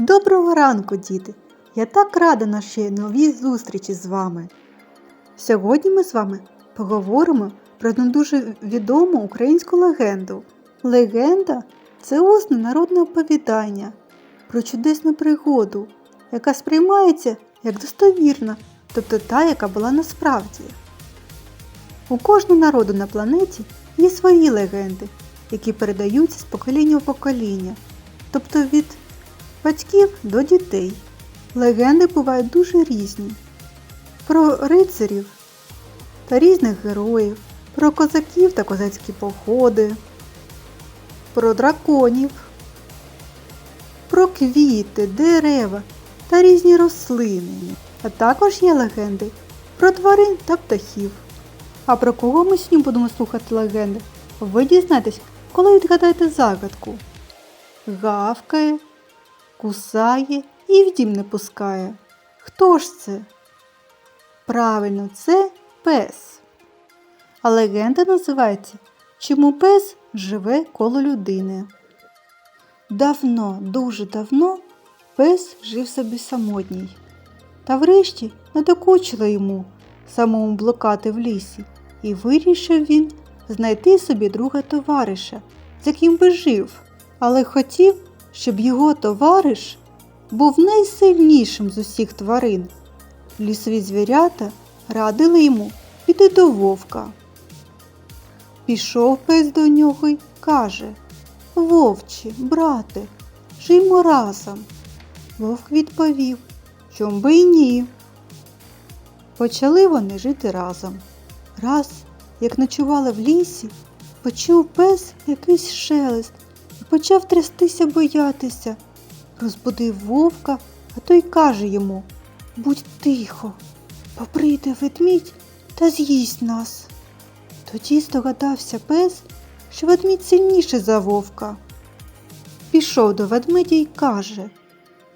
Доброго ранку, діти! Я так рада нашій новій зустрічі з вами. Сьогодні ми з вами поговоримо про одну дуже відому українську легенду. Легенда це усне народне оповідання про чудесну пригоду, яка сприймається як достовірна, тобто та, яка була насправді. У кожного народу на планеті є свої легенди, які передаються з покоління в покоління, тобто від батьків до дітей. Легенди бувають дуже різні. Про рицарів та різних героїв, про козаків та козацькі походи, про драконів, про квіти, дерева та різні рослини. А також є легенди про тварин та птахів. А про кого ми сьогодні будемо слухати легенди? Ви дізнаєтесь, коли відгадаєте загадку. Гавкає, кусає і в дім не пускає. Хто ж це? Правильно, це пес. А легенда називається Чому пес живе коло людини. Давно, дуже давно пес жив собі самотній. Та врешті надокучило йому самому блукати в лісі, і вирішив він знайти собі друга товариша, з яким би жив, але хотів, щоб його товариш був найсильнішим з усіх тварин. Лісові звірята радили йому піти до вовка. Пішов пес до нього й каже Вовче, брате, жиймо разом. Вовк відповів, чом би й ні. Почали вони жити разом. Раз, як ночували в лісі, почув пес якийсь шелест почав трястися боятися. Розбудив вовка, а той каже йому Будь тихо, бо прийде ведмідь та з'їсть нас. Тоді здогадався пес, що ведмідь сильніший за вовка. Пішов до ведмедя й каже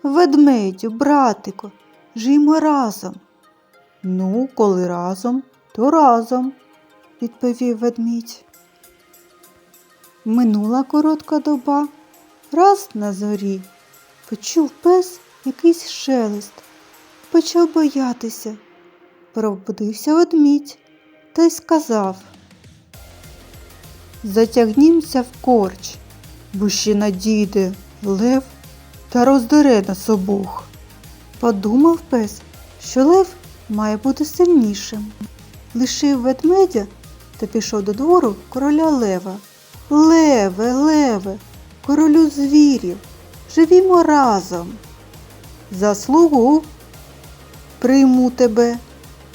Ведмедю, братику, жиймо разом. Ну, коли разом, то разом, відповів ведмідь. Минула коротка доба, раз на зорі почув пес якийсь шелест, почав боятися. Пробудився ведмідь та й сказав Затягнімся в корч, бо ще надійде лев та роздере нас обох. Подумав пес, що лев має бути сильнішим. Лишив ведмедя та пішов до двору короля лева. Леве, леве, королю звірів, живімо разом. Заслугу прийму тебе,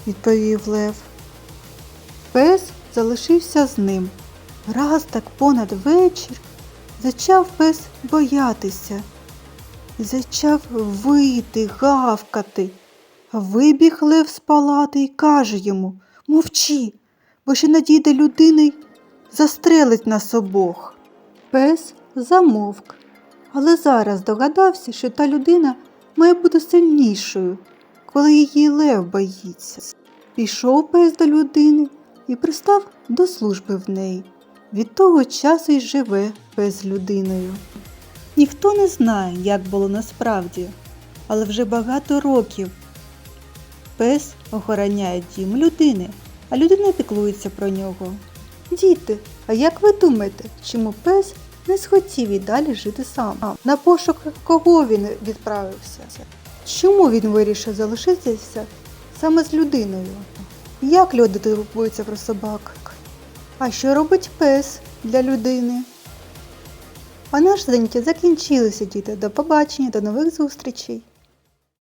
відповів Лев. Пес залишився з ним. Раз так понад вечір зачав пес боятися. Зачав вити, гавкати. Вибіг Лев з палати і каже йому Мовчи, бо ще надійде людина застрелить нас обох. Пес замовк, але зараз догадався, що та людина має бути сильнішою, коли її лев боїться. Пішов пес до людини і пристав до служби в неї. Від того часу й живе пес людиною. Ніхто не знає, як було насправді, але вже багато років пес охороняє дім людини, а людина піклується про нього. Діти, а як ви думаєте, чому пес не схотів і далі жити сам? На пошук кого він відправився? Чому він вирішив залишитися саме з людиною? Як люди турбуються про собак? А що робить пес для людини? А наше заняття закінчилося, діти. До побачення, до нових зустрічей!